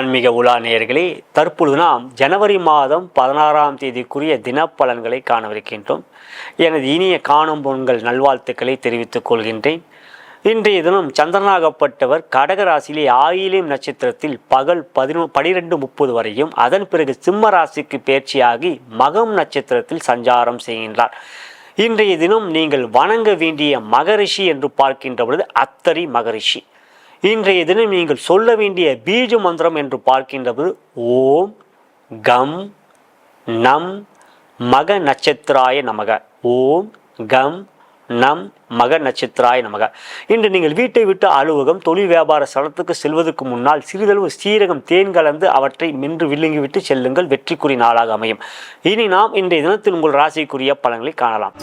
ஆன்மீக உலா நேயர்களே தற்பொழுது நாம் ஜனவரி மாதம் பதினாறாம் தேதிக்குரிய தினப்பலன்களை காணவிருக்கின்றோம். எனது இனிய காணும் பொங்கல் நல்வாழ்த்துக்களை தெரிவித்துக் கொள்கின்றேன். இன்றைய தினம் சந்திரனாகப்பட்டவர் கடகராசியிலே ஆயிலியம் நட்சத்திரத்தில் பகல் பதினொ பனிரெண்டு முப்பது வரையும் அதன் பிறகு சிம்ம ராசிக்கு பயிற்சியாகி மகம் நட்சத்திரத்தில் சஞ்சாரம் செய்கின்றார். இன்றைய தினம் நீங்கள் வணங்க வேண்டிய மகரிஷி என்று பார்க்கின்ற பொழுது அத்தரி மகரிஷி. இன்றைய தினம் நீங்கள் சொல்ல வேண்டிய பீஜ மந்திரம் என்று பார்க்கின்றது. ஓம் கம் நம் மக நட்சத்திராய நமக. ஓம் கம் நம் மக நட்சத்திராய நமக. இன்று நீங்கள் வீட்டை விட்டு அலுவலகம் தொழில் வியாபார ஸ்தலத்துக்கு செல்வதற்கு முன்னால் சிறிதளவு சீரகம் தேன் கலந்து அவற்றை மென்று விழுங்கிவிட்டு செல்லுங்கள். வெற்றிக்குரிய நாளாக அமையும். இனி நாம் இன்றைய தினத்தில் உங்கள் ராசிக்குரிய பலன்களை காணலாம்.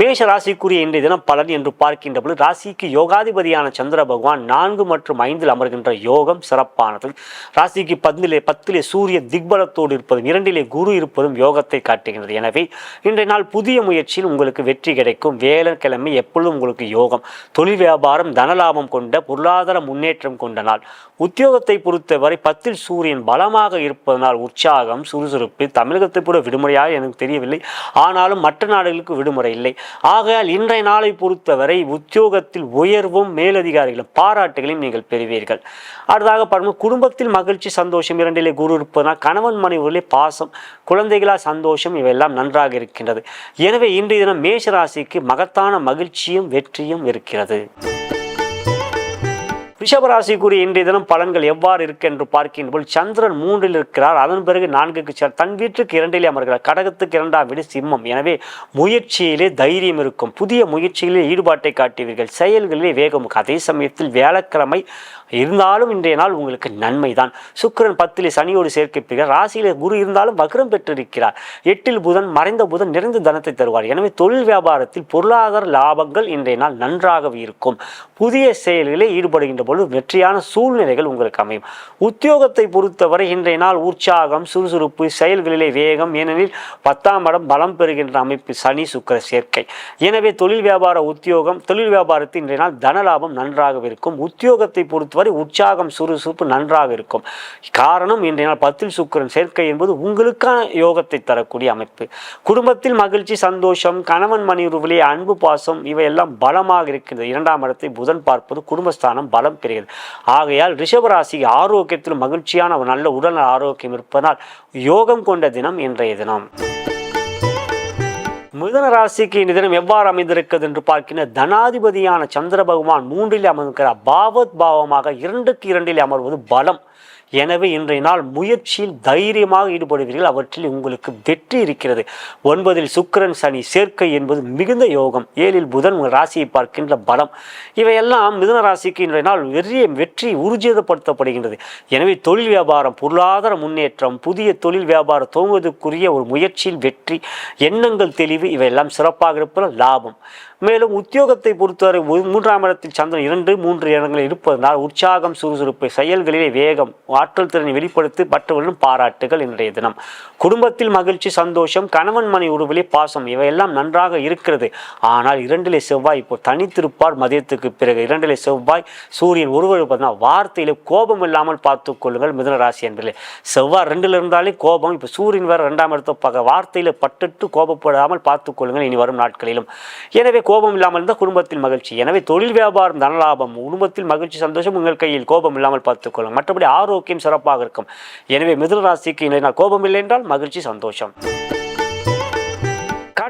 மேஷ ராசிக்குரிய இன்றைய தினம் பலன் என்று பார்க்கின்ற பொழுது ராசிக்கு யோகாதிபதியான சந்திர பகவான் நான்கு மற்றும் ஐந்தில் அமர்கின்ற யோகம் சிறப்பானது. ராசிக்கு பத்திலே பத்திலே சூரிய திக்பலத்தோடு இருப்பதும் இரண்டிலே குரு இருப்பதும் யோகத்தை காட்டுகின்றது. எனவே இன்றைய நாள் புதிய முயற்சியில் உங்களுக்கு வெற்றி கிடைக்கும். வேலைக்கிழமை எப்பொழுதும் உங்களுக்கு யோகம். தொழில் வியாபாரம் தனலாபம் கொண்ட பொருளாதார முன்னேற்றம் கொண்ட நாள். உத்தியோகத்தை பொறுத்தவரை பத்தில் சூரியன் பலமாக இருப்பதனால் உற்சாகம் சுறுசுறுப்பு தமிழகத்தை கூட விடுமுறையாக எனக்கு தெரியவில்லை. ஆனாலும் மற்ற நாடுகளுக்கு விடுமுறை இல்லை. ஆகையால் இன்றைய நாளை பொறுத்தவரை உத்தியோகத்தில் உயர்வும் மேலதிகாரிகளும் பாராட்டுகளையும் நீங்கள் பெறுவீர்கள். அடுத்ததாக பாருங்கள் குடும்பத்தில் மகிழ்ச்சி சந்தோஷம் இரண்டிலே குரு இருப்பதனால் கணவன் மனைவிகளே பாசம் குழந்தைகளா சந்தோஷம் இவையெல்லாம் நன்றாக இருக்கின்றது. எனவே இன்றைய தினம் மேஷராசிக்கு மகத்தான மகிழ்ச்சியும் வெற்றியும் இருக்கிறது. ரிஷபராசிக்குரிய இன்றைய தினம் பலன்கள் எவ்வாறு இருக்கு என்று பார்க்கின்ற சந்திரன் மூன்றில் இருக்கிறார். அதன் பிறகு நான்குக்கு சார் தன் வீட்டுக்கு இரண்டிலே அமர்கிறார். கடகத்துக்கு இரண்டாம் வீடு சிம்மம். எனவே முயற்சியிலே தைரியம் இருக்கும். புதிய முயற்சிகளில் ஈடுபாட்டை காட்டுவீர்கள் செயல்களிலே வேகம் அதே சமயத்தில் வியாழக்கிழமை இருந்தாலும் இன்றைய நாள் உங்களுக்கு நன்மை தான் சுக்கிரன் பத்தில் சனியோடு சேர்க்கப்பீர்கள் ராசியில் குரு இருந்தாலும் வக்ரம் பெற்றிருக்கிறார். எட்டில் புதன் மறைந்த புதன் நிறைந்த தனத்தை தருவார். எனவே தொழில் வியாபாரத்தில் பொருளாதார லாபங்கள் இன்றைய நாள் நன்றாகவே இருக்கும். புதிய செயல்களில் ஈடுபடுகின்ற பொழுது வெற்றியான சூழ்நிலைகள் உங்களுக்கு அமையும். உத்தியோகத்தை பொறுத்தவரை இன்றைய நாள் உற்சாகம் சுறுசுறுப்பு செயல்களிலே வேகம் ஏனெனில் பத்தாம் இடம் பலம் பெறுகின்ற அமைப்பு சனி சுக்கிர சேர்க்கை. எனவே தொழில் வியாபார உத்தியோகம் தொழில் வியாபாரத்தில் இன்றைய நாள் தனலாபம் நன்றாக இருக்கும். உத்தியோகத்தை பொறுத்தவரை உற்சாகம் சுறுசுறுப்பு நன்றாக இருக்கும். காரணம் இன்றைய நாள் பத்தில் சுக்கிரன் சேர்க்கை என்பது உங்களுக்கான யோகத்தை தரக்கூடிய அமைப்பு. குடும்பத்தில் மகிழ்ச்சி சந்தோஷம் கணவன் மனைவி அன்பு பாசம் இவையெல்லாம் பலமாக இருக்கின்றது. இரண்டாம் இடத்தை புதன் பார்ப்பது குடும்பஸ்தானம் பலம் பெறுகிறது. ஆகையால் ரிஷபராசி ஆரோக்கியத்தில் மகிழ்ச்சியான ஒரு நல்ல உடல் ஆரோக்கியம் இருப்பதால் யோகம் கொண்ட தினம் இன்றைய தினம். மிதன ராசிக்கு இந்த தினம் எவ்வாறு அமைந்திருக்கிறது என்று பார்க்கின்ற தனாதிபதியான சந்திர பகவான் மூன்றில் அமர்ந்திருக்கிறார். பாவத் பாவமாக இரண்டுக்கு இரண்டில் அமர்வது பலம். எனவே இன்றைய நாள் முயற்சியில் தைரியமாக ஈடுபடுவீர்கள். அவற்றில் உங்களுக்கு வெற்றி இருக்கிறது. ஒன்பதில் சுக்கிரன் சனி சேர்க்கை என்பது மிகுந்த யோகம். ஏழில் புதன் உங்கள் ராசியை பார்க்கின்ற பலம். இவையெல்லாம் மிதுன ராசிக்கு இன்றைய நாள் வெறிய வெற்றி ஊர்ஜிதப்படுத்தப்படுகின்றது எனவே தொழில் வியாபாரம் பொருளாதார முன்னேற்றம் புதிய தொழில் வியாபாரம் துவங்குவதற்குரிய ஒரு முயற்சியில் வெற்றி எண்ணங்கள் தெளிவு இவையெல்லாம் சிறப்பாக இருப்பதால் லாபம். மேலும் உத்தியோகத்தை பொறுத்தவரை மூன்றாம் இடத்தில் சந்திரன் இரண்டு மூன்று இடங்களில் இருப்பதனால் உற்சாகம் சுறுசுறுப்பு செயல்களிலே வேகம் ஆற்றல் திறனை வெளிப்படுத்தி மற்றவர்களும் பாராட்டுகள் இன்றைய தினம். குடும்பத்தில் மகிழ்ச்சி சந்தோஷம் கணவன் மனை உருவிலே பாசம் இவையெல்லாம் நன்றாக இருக்கிறது. ஆனால் இரண்டிலே செவ்வாய் இப்போ தனித்திருப்பார் மதியத்துக்கு பிறகு. இரண்டிலே செவ்வாய் சூரியன் உருவெடுப்பதனால் வார்த்தையிலே கோபம் இல்லாமல் பார்த்துக் கொள்ளுங்கள் மிதனராசி என்பதிலே செவ்வாய் ரெண்டுல இருந்தாலே கோபம். இப்போ சூரியன் வேற ரெண்டாம் இடத்தை பார்க்க வார்த்தையில பட்டுட்டு கோபப்படாமல் பார்த்துக் கொள்ளுங்கள் இனி வரும் நாட்களிலும். எனவே கோபம் இல்லாமல் இருந்தால் குடும்பத்தில் மகிழ்ச்சி. எனவே தொழில் வியாபாரம் தனலாபம் குடும்பத்தில் மகிழ்ச்சி சந்தோஷம் உங்கள் கையில் கோபம் இல்லாமல் பார்த்துக்கொள்ளும். மற்றபடி ஆரோக்கியம் சிறப்பாக இருக்கும். எனவே மிதுன ராசிக்கு இன்றைய கோபம் இல்லை என்றால் மகிழ்ச்சி சந்தோஷம்.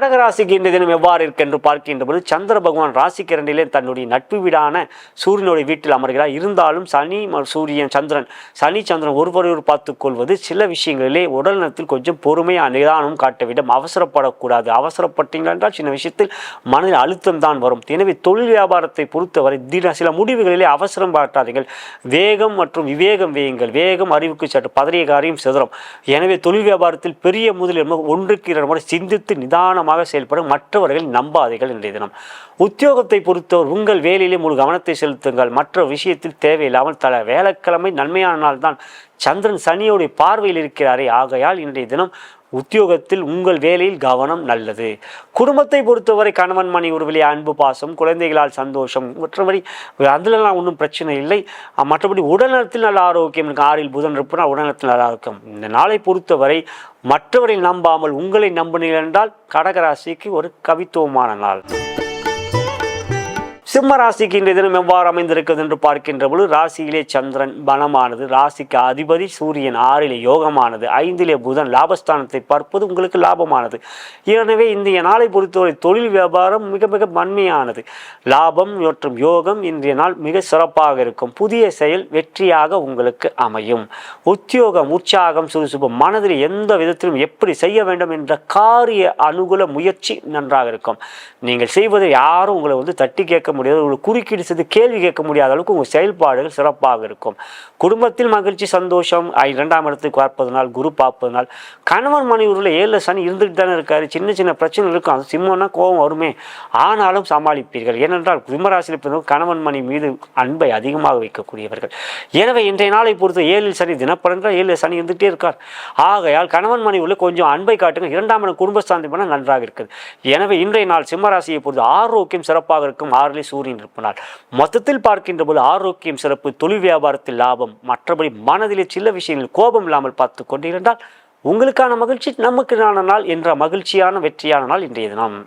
கடகராசிக்கு இந்த தினம் எவ்வாறு இருக்கு என்று பார்க்கின்ற பொழுது சந்திர பகவான் ராசிக்கு இரண்டிலே தன்னுடைய நட்பு வீடான சூரியனுடைய வீட்டில் அமர்கிறார். இருந்தாலும் சனி சூரியன் சந்திரன் சனி சந்திரன் ஒருவரையொரு பார்த்துக் கொள்வது சில விஷயங்களிலே உடல் நலத்தில் கொஞ்சம் பொறுமையாக நிதானம் காட்ட வேண்டும் அவசரப்படக்கூடாது. அவசரப்பட்டீங்களா என்றால் சின்ன விஷயத்தில் மனதில் அழுத்தம் தான் வரும். எனவே தொழில் வியாபாரத்தை பொறுத்தவரை தின சில முடிவுகளிலே அவசரம் காட்டாதீர்கள். வேகம் மற்றும் விவேகம் வேயுங்கள். வேகம் அறிவுக்கு சற்று பதறிய காரியம் சிதறும். எனவே தொழில் வியாபாரத்தில் பெரிய முதலில் ஒன்றுக்கு இரண்டு முறை சிந்தித்து நிதானமாக செயல்படும் மற்றவர்கள் நம்பாதீர்கள் இன்றைய தினம். உத்தியோகத்தை பொறுத்தவர் உங்கள் வேலையிலே முழு கவனத்தை செலுத்துங்கள். மற்ற விஷயத்தில் தேவையில்லாமல் தல வேலைக்கிழமை நன்மையான நாள் தான் சந்திரன் சனியோடைய பார்வையில் இருக்கிறாரே. ஆகையால் இன்றைய தினம் உத்தியோகத்தில் உங்கள் வேலையில் கவனம் நல்லது. குடும்பத்தை பொறுத்தவரை கணவன் மணி உறவிலே அன்பு பாசம் குழந்தைகளால் சந்தோஷம் மற்றபடி அதுலலாம் ஒன்றும் பிரச்சனை இல்லை. மற்றபடி உடல்நலத்தில் நல்ல ஆரோக்கியம் இருக்கு ஆறில் புதன் இருப்பினா உடல்நலத்தில் நல்ல ஆரோக்கியம். இந்த நாளை பொறுத்தவரை மற்றவரை நம்பாமல் உங்களை நம்பினீர்கள் என்றால் கடகராசிக்கு ஒரு கவித்துவமான நாள். சிம்ம ராசிக்கு இன்றைய தினம் எவ்வாறு அமைந்திருக்கிறது என்று பார்க்கின்ற பொழுது ராசியிலே சந்திரன் பலமானது ராசிக்கு அதிபதி சூரியன் ஆறிலே யோகமானது ஐந்திலே புதன் லாபஸ்தானத்தை பார்ப்பது உங்களுக்கு லாபமானது. எனவே இன்றைய நாளை பொறுத்தவரை தொழில் வியாபாரம் மிக மிக மண்மையானது லாபம் மற்றும் யோகம் இன்றைய நாள் மிக சிறப்பாக இருக்கும். புதிய செயல் வெற்றியாக உங்களுக்கு அமையும். உத்தியோகம் உற்சாகம் சுறுசுறுப்பு மனதில் எந்த விதத்திலும் எப்படி செய்ய வேண்டும் என்ற காரிய அனுகூல முயற்சி நன்றாக இருக்கும். நீங்கள் செய்வதை யாரும் உங்களை வந்து தட்டி கேட்க முடியாது. உங்களை குறுக்கீடு செய்து கேள்வி கேட்க முடியாத அளவுக்கு உங்கள் செயல்பாடுகள் சிறப்பாக இருக்கும். குடும்பத்தில் மகிழ்ச்சி சந்தோஷம் ஐ- இரண்டாம் இடத்துக்கு பார்ப்பதனால் குரு பார்ப்பதனால் கணவன் மனைவியில் ஏழு சனி இருந்துட்டு தானே இருக்காரு. சின்ன சின்ன பிரச்சனை இருக்கும். அது சிம்மம்னா கோபம் வருமே. ஆனாலும் சமாளிப்பீர்கள். ஏனென்றால் சிம்மராசியில் பிறந்தவங்க கணவன் மணி மீது அன்பை அதிகமாக வைக்கக்கூடியவர்கள். எனவே இன்றைய நாளை பொறுத்த ஏழில் சனி தினப்படன்றால் ஏழு சனி இருந்துகிட்டே இருக்கார். ஆகையால் கணவன் மனைவியில் கொஞ்சம் அன்பை காட்டுங்க. இரண்டாம் இடம் குடும்பஸ்தானத்தை பண்ண நன்றாக இருக்குது. எனவே இன்றைய நாள் சிம்மராசியை பொறுத்து ஆரோக்கியம் சிறப்பாக இருக்கும். ஆறிலே சூரியன் இருப்பனால் மொத்தத்தில் பார்க்கின்ற போது ஆரோக்கியம் சிறப்பு தொழில் வியாபாரத்தில் லாபம் மற்றபடி மனதிலே சில விஷயங்கள் கோபம் இல்லாமல் பார்த்து கொண்டிருந்தால் உங்களுக்கான மகிழ்ச்சி நமக்கான நாள் என்ற மகிழ்ச்சியான வெற்றியான நாள் இன்றைய தினம்.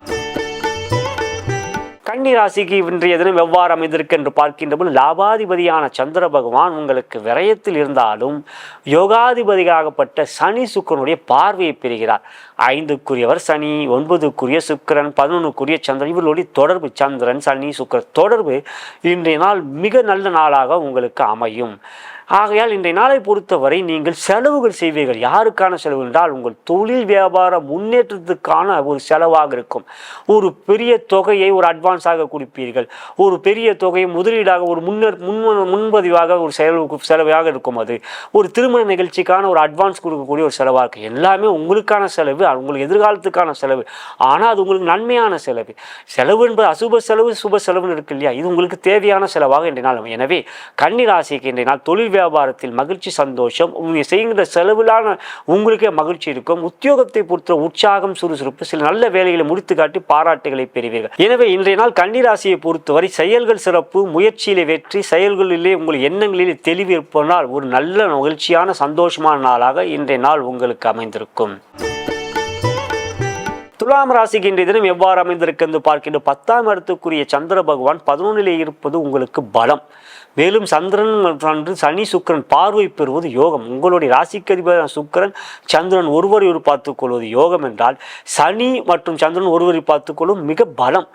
கன்னி ராசிக்கு இன்றைய தினம் எவ்வாறு அமைந்திருக்கு என்று பார்க்கின்ற போது லாபாதிபதியான சந்திர பகவான் உங்களுக்கு விரயத்தில் இருந்தாலும் யோகாதிபதியாகப்பட்ட சனி சுக்கரனுடைய பார்வையை பெறுகிறார். ஐந்துக்குரியவர் சனி ஒன்பதுக்குரிய சுக்கிரன் பதினொன்றுக்குரிய சந்திரன் இவர்களுடைய தொடர்பு சந்திரன் சனி சுக்கரன் தொடர்பு இன்றைய நாள் மிக நல்ல நாளாக உங்களுக்கு அமையும். ஆகையால் இன்றைய நாளை பொறுத்தவரை நீங்கள் செலவுகள் செய்வீர்கள். யாருக்கான செலவு என்றால் உங்கள் தொழில் வியாபார முன்னேற்றத்துக்கான ஒரு செலவாக இருக்கும். ஒரு பெரிய தொகையை ஒரு அட்வான்ஸாக கொடுப்பீர்கள். ஒரு பெரிய தொகையை முதலீடாக ஒரு முன்னர் முன் முன்பதிவாக ஒரு செலவு செலவாக இருக்கும் அது. ஒரு திருமண நிகழ்ச்சிக்கான ஒரு அட்வான்ஸ் கொடுக்கக்கூடிய ஒரு செலவாக இருக்கும். எல்லாமே உங்களுக்கான செலவு அது உங்களுக்கு எதிர்காலத்துக்கான செலவு. ஆனால் அது உங்களுக்கு நன்மையான செலவு. செலவு என்பது அசுப செலவு சுப செலவுன்னு இருக்கு இல்லையா? இது உங்களுக்கு தேவையான செலவாக இன்றைய நாள் எனவே கன்னிராசிக்கு இன்றைய நாள் தொழில் வியாபாரத்தில் மகிழ்ச்சி சந்தோஷம் நீங்கள் செய்கின்ற செலவிலான உங்களுக்கே மகிழ்ச்சி இருக்கும். உத்தியோகத்தை பொறுத்த உற்சாகம் சுறுசுறுப்பு சில நல்ல வேலைகளை முடித்து காட்டி பாராட்டுகளை பெறுவீர்கள். எனவே இன்றைய நாள் கன்னிராசியை பொறுத்தவரை செயல்கள் சிறப்பு முயற்சியிலே வெற்றி செயல்களிலே உங்கள் எண்ணங்களிலே தெளிவு இருப்பதனால் ஒரு நல்ல மகிழ்ச்சியான சந்தோஷமான நாளாக இன்றைய நாள் உங்களுக்கு அமைந்திருக்கும். துலாம் ராசிக்கு இன்றைய தினம் எவ்வாறு அமைந்திருக்கு என்று பார்க்கின்ற பத்தாம் இடத்துக்குரிய சந்திர பகவான் பதினொன்றிலே இருப்பது உங்களுக்கு பலம். மேலும் சந்திரன் அன்று சனி சுக்கிரன் பார்வை பெறுவது யோகம். உங்களுடைய ராசிக்கு அதிபர் சுக்கிரன் சந்திரன் ஒருவரை ஒரு பார்த்துக்கொள்வது யோகம் என்றால் சனி மற்றும் சந்திரன் ஒருவரை பார்த்துக்கொள்ளும் மிக பலம்.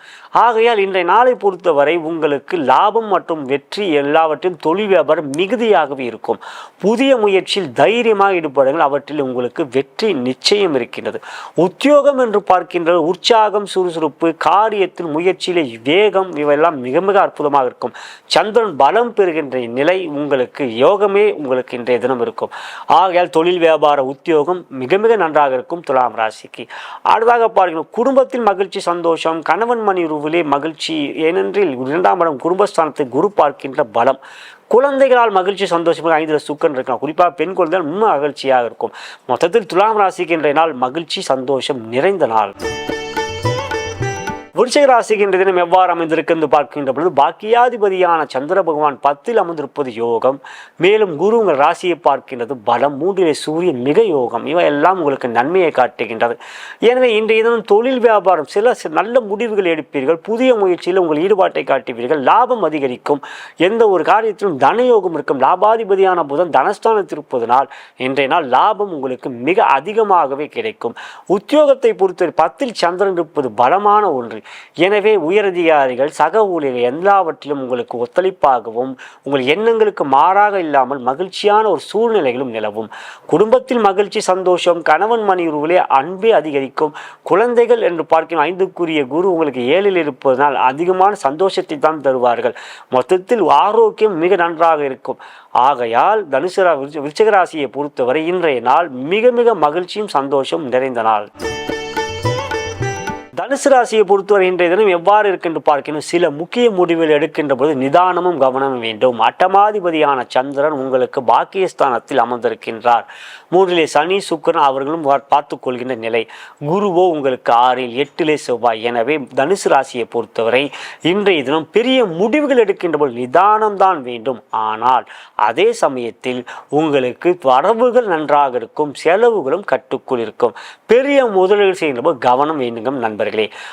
ஆகையால் இன்றைய நாளை பொறுத்தவரை உங்களுக்கு லாபம் மற்றும் வெற்றி எல்லாவற்றையும் தொழில் வியாபாரம் மிகுதியாகவே இருக்கும். புதிய முயற்சியில் தைரியமாக ஈடுபடுங்கள். அவற்றில் உங்களுக்கு வெற்றி நிச்சயம் இருக்கின்றது. உத்தியோகம் என்று பார்க்கின்ற உற்சாகம் சுறுசுறுப்பு காரியத்தில் முயற்சியிலே வேகம் இவையெல்லாம் மிக மிக அற்புதமாக இருக்கும். சந்திரன் பலம் பெறுகின்ற நிலை உங்களுக்கு யோகமே உங்களுக்கு இன்றைய தினம் இருக்கும். ஆகையால் தொழில் வியாபார உத்தியோகம் மிக மிக நன்றாக இருக்கும் துலாம் ராசிக்கு. அடுத்ததாக பார்க்கணும் குடும்பத்தில் மகிழ்ச்சி சந்தோஷம் கணவன் மணி உருவிலே மகிழ்ச்சி ஏனென்றில் இரண்டாம் இடம் குடும்பஸ்தானத்தை குரு பார்க்கின்ற பலம். குழந்தைகளால் மகிழ்ச்சி சந்தோஷமாக ஐந்து சுக்கன் இருக்கலாம் குறிப்பாக பெண் குழந்தைகள் இன்னும் மகிழ்ச்சியாக இருக்கும். மொத்தத்தில் துலாம் ராசிக்கு இன்றைய நாள் மகிழ்ச்சி சந்தோஷம் நிறைந்த நாள். விருச்சிக ராசிக்கு இன்றைய தினம் எவ்வாறு அமைந்திருக்கு என்று பார்க்கின்ற பொழுது பாக்கியாதிபதியான சந்திர பகவான் பத்தில் அமர்ந்திருப்பது யோகம். மேலும் குரு உங்கள் ராசியை பார்க்கின்றது பலம். மூன்றிலே சூரியன் மிக யோகம். இவை எல்லாம் உங்களுக்கு நன்மையை காட்டுகின்றது. எனவே இன்றைய தினம் தொழில் வியாபாரம் சில சில நல்ல முடிவுகள் எடுப்பீர்கள். புதிய முயற்சியில் உங்கள் ஈடுபாட்டை காட்டுவீர்கள். லாபம் அதிகரிக்கும். எந்த ஒரு காரியத்திலும் தனயோகம் இருக்கும். லாபாதிபதியான புதன் தனஸ்தானத்தில் இருப்பதனால் இன்றைய நாள் லாபம் உங்களுக்கு மிக அதிகமாகவே கிடைக்கும். உத்தியோகத்தை பொறுத்தவரை பத்தில் சந்திரன் இருப்பது பலமான ஒன்று. எனவே உயரதிகாரிகள் சக ஊழியர்கள் எல்லாவற்றிலும் உங்களுக்கு ஒத்துழைப்பாகவும் உங்கள் எண்ணங்களுக்கு மாறாக இல்லாமல் மகிழ்ச்சியான ஒரு சூழ்நிலைகளும் நிலவும். குடும்பத்தில் மகிழ்ச்சி சந்தோஷம் கணவன் மணி உருவிலே அன்பே அதிகரிக்கும். குழந்தைகள் என்று பார்க்கும் ஐந்துக்குரிய குரு உங்களுக்கு ஏழில் இருப்பதனால் அதிகமான சந்தோஷத்தை தான் தருவார்கள். மொத்தத்தில் ஆரோக்கியம் மிக நன்றாக இருக்கும். ஆகையால் தனுசு விருச்சகராசியை விருச்ச- பொறுத்தவரை இன்றைய நாள் மிக மிக மகிழ்ச்சியும் சந்தோஷம் நிறைந்த நாள். தனுசு ராசியை பொறுத்தவரை இன்றைய தினம் எவ்வாறு இருக்கின்ற பார்க்கணும் சில முக்கிய முடிவுகள் எடுக்கின்ற போது நிதானமும் கவனமும் வேண்டும். அட்டமாதிபதியான சந்திரன் உங்களுக்கு பாக்கியஸ்தானத்தில் அமர்ந்திருக்கின்றார். மூன்றிலே சனி சுக்கரன் அவர்களும் பார்த்து கொள்கின்ற நிலை. குருவோ உங்களுக்கு ஆறில் எட்டிலே செவ்வாய். எனவே தனுசு ராசியை பொறுத்தவரை இன்றைய தினம் பெரிய முடிவுகள் எடுக்கின்ற போது நிதானம் தான் வேண்டும். ஆனால் அதே சமயத்தில் உங்களுக்கு வரவுகள் நன்றாக இருக்கும் செலவுகளும் கட்டுக்குள் இருக்கும். பெரிய முதலீடு செய்கின்ற போது கவனம் வேண்டுங்க நண்பர்கள்.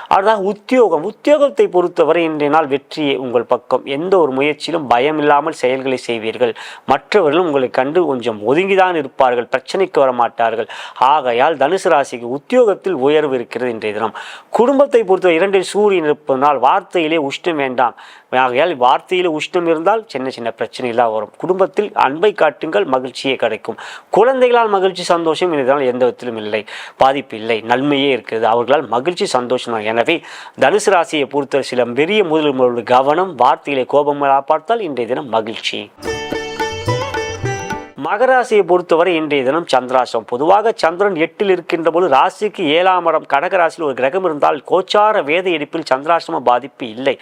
அதுதான் உத்தியோகம். உத்தியோகத்தை பொறுத்தவரை இன்றைய நாள் வெற்றியே உங்கள் பக்கம். எந்த ஒரு முயற்சியிலும் பயம் இல்லாமல் செயல்களை செய்வீர்கள். மற்றவர்களும் உங்களை கண்டு கொஞ்சம் ஒதுங்கிதான் இருப்பார்கள் பிரச்சனைக்கு வர மாட்டார்கள் ஆகையால் தனுசு ராசிக்கு உத்தியோகத்தில் உயர்வு இருக்கிறது இன்றைய தினம். குடும்பத்தை பொறுத்தவரை இரண்டில் சூரியன் இருப்பதனால் வார்த்தையிலே உஷ்ணம் வேண்டாம். ஆகையால் வார்த்தையில் உஷ்ணம் இருந்தால் சின்ன சின்ன பிரச்சனைகளாக வரும். குடும்பத்தில் அன்பை காட்டுங்கள் மகிழ்ச்சியே கிடைக்கும். குழந்தைகளால் மகிழ்ச்சி சந்தோஷம் இதனால் எந்த விதத்திலும் இல்லை. பாதிப்பு இல்லை நன்மையே இருக்கிறது. அவர்களால் மகிழ்ச்சி சந்தோஷம் எனவே தனுசு ராசியை பொறுத்த சில பெரிய முதல் கவனம் வார்த்தையிலே கோபம் பார்த்தால் இன்றைய தினம் மகிழ்ச்சி. மகராசியை பொறுத்தவரை இன்றைய தினம் சந்திராசம் பொதுவாக சந்திரன் எட்டில் இருக்கின்ற போது ராசிக்கு ஏழாம் இடம் கடக ராசியில் ஒரு கிரகம் இருந்தால் கோச்சார வேத எடுப்பில் சந்திராசிரம பாதிப்பு இல்லை.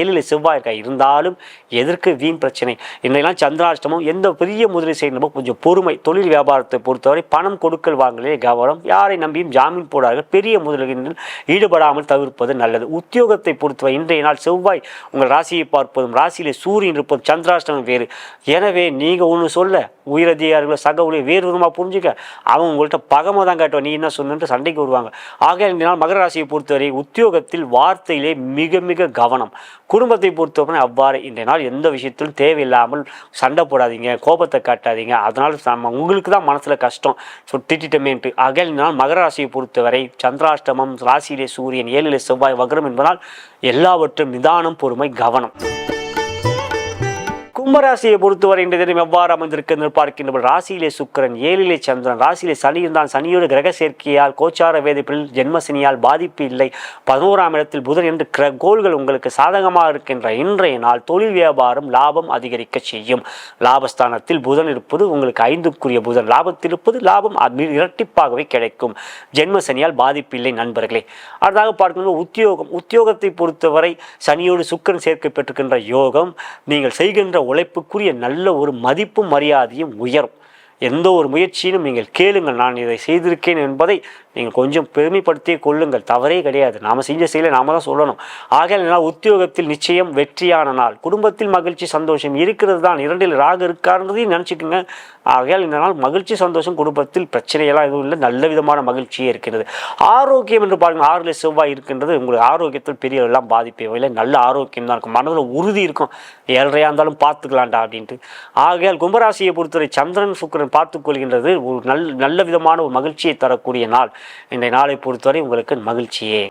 ஏழில் செவ்வாய் இருக்கா இருந்தாலும் எதற்கு வீண் பிரச்சனை. இன்னையெல்லாம் சந்திராஷ்டமம் எந்த பெரிய முதலீடு செய்யணுமோ கொஞ்சம் பொறுமை. தொழில் வியாபாரத்தை பொறுத்தவரை பணம் கொடுக்கல் வாங்கலே கவனம். யாரை நம்பியும் ஜாமீன் போடார்கள் பெரிய முதலீடுகளில் ஈடுபடாமல் தவிர்ப்பது நல்லது. உத்தியோகத்தை பொறுத்தவரை இன்றைய நாள் செவ்வாய் உங்கள் ராசியை பார்ப்பதும் ராசியிலே சூரியன் இருப்பதும் சந்திராஷ்டமம் வேறு. எனவே நீங்கள் ஒன்று சொல்ல உயரதிகாரிகளோ சக ஊழியர் வேறு விதமாக புரிஞ்சுக்க அவங்க உங்கள்கிட்ட பகமை தான் காட்டுவா. நீ என்ன சொன்னு சண்டைக்கு வருவாங்க. ஆக இந்த நாள் மகர ராசியை பொறுத்தவரை உத்தியோகத்தில் வார்த்தையிலே மிக மிக கவனம். குடும்பத்தை பொறுத்தவரை அவ்வாறு இன்றைய நாள் எந்த விஷயத்திலும் தேவையில்லாமல் சண்டை போடாதீங்க கோபத்தை காட்டாதீங்க. அதனால் நம்ம உங்களுக்கு தான் மனசில் கஷ்டம். ஸோ திட்டிட்டமேன்ட்டு. ஆக இந்த நாள் மகர ராசியை பொறுத்தவரை சந்திராஷ்டமம் ராசியிலே சூரியன் ஏழிலே செவ்வாய் வக்ரம் என்பதால் எல்லாவற்றும் நிதானம் பொறுமை கவனம். கும்பராசியை பொறுத்தவரை இன்றைய தினம் எவ்வாறு அமைந்திருக்கிறது பார்க்கின்ற ராசியிலே சுக்கரன் ஏழிலே சந்திரன் ராசியிலே சனி இருந்தால் சனியோடு கிரக சேர்க்கையால் கோச்சார வேதிப்பில் ஜென்மசனியால் பாதிப்பு இல்லை. பதினோராம் இடத்தில் புதன் என்று கிர கோள்கள் உங்களுக்கு சாதகமாக இருக்கின்ற இன்றைய நாள் தொழில் வியாபாரம் லாபம் அதிகரிக்க செய்யும். லாபஸ்தானத்தில் புதன் இருப்பது உங்களுக்கு ஐந்துக்குரிய புதன். லாபத்தில் இருப்பது லாபம் இரட்டிப்பாகவே கிடைக்கும். ஜென்மசனியால் பாதிப்பு இல்லை நண்பர்களே. அடுத்தாக பார்க்கும்போது உத்தியோகம். உத்தியோகத்தை பொறுத்தவரை சனியோடு சுக்கிரன் சேர்க்கை பெற்றுக்கின்ற யோகம் நீங்கள் செய்கின்ற உழைப்புக்குரிய நல்ல ஒரு மதிப்பும் மரியாதையும் உயரும். எந்த ஒரு முயற்சியிலும் நீங்கள் கேளுங்கள் நான் இதை செய்திருக்கேன் என்பதை நீங்கள் கொஞ்சம் பெருமைப்படுத்தி கொள்ளுங்கள். தவறே கிடையாது. நாம் செஞ்ச செயலை நாம தான் சொல்லணும். ஆகையால் உத்தியோகத்தில் நிச்சயம் வெற்றியான நாள். குடும்பத்தில் மகிழ்ச்சி சந்தோஷம் இருக்கிறது தான். இரண்டில் ராக இருக்காருன்றதையும் நினச்சிக்கோங்க. ஆகையால் இந்த நாள் மகிழ்ச்சி சந்தோஷம் குடும்பத்தில் பிரச்சனையெல்லாம் எதுவும் இல்லை. நல்ல விதமான மகிழ்ச்சியே இருக்கிறது. ஆரோக்கியம் என்று பாருங்கள். ஆறுல செவ்வாய் இருக்கின்றது. உங்களுக்கு ஆரோக்கியத்தில் பெரிய எல்லாம் பாதிப்பே இல்லை நல்ல ஆரோக்கியம் தான் இருக்கும். மனதில் உறுதி இருக்கும். ஏழ்றையாக இருந்தாலும் பார்த்துக்கலாம்டா அப்படின்ட்டு. ஆகையால் கும்பராசியை பொறுத்தவரை சந்திரன் சுக்கரன் பார்த்துக்கொள்கின்றது ஒரு நல் நல்ல விதமான ஒரு மகிழ்ச்சியை தரக்கூடிய நாள். இன்றைய நாளை பொறுத்தவரை உங்களுக்கு மகிழ்ச்சியே.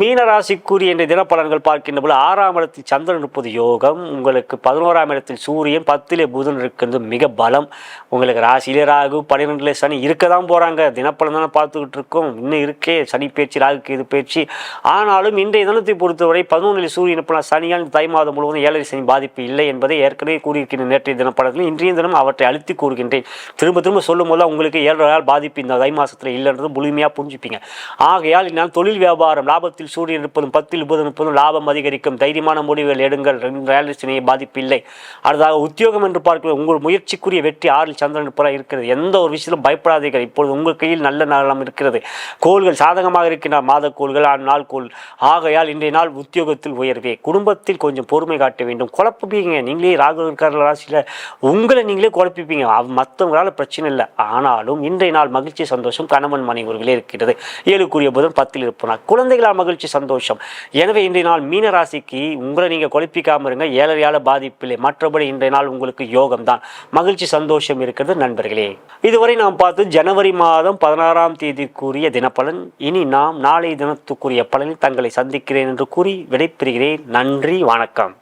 மீனராசிக்குரிய என்ற தினப்பலன்கள் பார்க்கின்ற போது ஆறாம் இடத்தில் சந்திரன் இருப்பது யோகம். உங்களுக்கு பதினோராம் இடத்தில் சூரியன் பத்திலே புதன் இருக்கிறது மிக பலம். உங்களுக்கு ராசியிலே ராகு பன்னிரெண்டுல சனி இருக்க தான் போகிறாங்க தினப்பலன் தானே பார்த்துக்கிட்டு இருக்கோம். இன்னும் இருக்கே. சனி பேச்சு ராகுக்கு இது பேச்சு. ஆனாலும் இன்றைய தினத்தை பொறுத்தவரை பதினொன்றில் சூரியன் இப்போலாம் சனியால் தை மாதம் முழுவதும் ஏழரை சனி பாதிப்பு இல்லை என்பதை ஏற்கனவே கூறியிருக்கின்ற நேற்றைய தினப்படத்தில் இன்றைய தினம் அவற்றை அழுத்தி கூறுகின்றேன். திரும்ப திரும்ப சொல்லும் போது உங்களுக்கு ஏழரை பாதிப்பு இந்த தை மாதத்தில் இல்லைன்றது முழுமையாக புரிஞ்சுப்பீங்க. ஆகையால் நான் தொழில் வியாபாரம் லாபத்தில் பத்தில் சூரியன் இருப்பதும் பத்தில் முப்பது முப்பதும் லாபம் அதிகரிக்கும். தைரியமான முடிவுகள் எடுங்கள். ரேலிஸ்டினை பாதிப்பில்லை. அடுத்ததாக உத்தியோகம் என்று பார்க்க உங்கள் முயற்சிக்குரிய வெற்றி ஆறில் சந்திரன் இருப்பதாக இருக்கிறது. எந்த ஒரு விஷயத்திலும் பயப்படாதீர்கள். இப்பொழுது உங்கள் கையில் நல்ல நலம் இருக்கிறது. கோள்கள் சாதகமாக இருக்கின்ற மாத கோள்கள் நாள் கோள். ஆகையால் இன்றைய நாள் உத்தியோகத்தில் உயர்வே. குடும்பத்தில் கொஞ்சம் பொறுமை காட்ட வேண்டும். குழப்பிப்பீங்க. நீங்களே ராகு இருக்கிற ராசியில் உங்களை நீங்களே குழப்பிப்பீங்க. மற்றவங்களால் பிரச்சனை இல்லை. ஆனாலும் இன்றைய நாள் மகிழ்ச்சி சந்தோஷம் கணவன் மனைவர்களே இருக்கிறது. ஏழுக்குரிய புதன் பத்தில் இருப்பனார் குழந்தைகளால் மகிழ்ச்சி மகிழ்ச்சி சந்தோஷம். எனவே இன்றைய நாள் மீனராசிக்கு உங்களை நீங்கள் குழப்பிக்காமல் இருங்க. ஏழரையால பாதிப்பில்லை. மற்றபடி இன்றைய நாள் உங்களுக்கு யோகம் தான் மகிழ்ச்சி சந்தோஷம் இருக்கிறது நண்பர்களே. இதுவரை நாம் பார்த்து ஜனவரி மாதம் பதினாறாம் தேதிக்குரிய தினப்பலன். இனி நாம் நாளை தினத்துக்குரிய பலனில் தங்களை சந்திக்கிறேன் என்று கூறி விடைபெறுகிறேன். நன்றி வணக்கம்.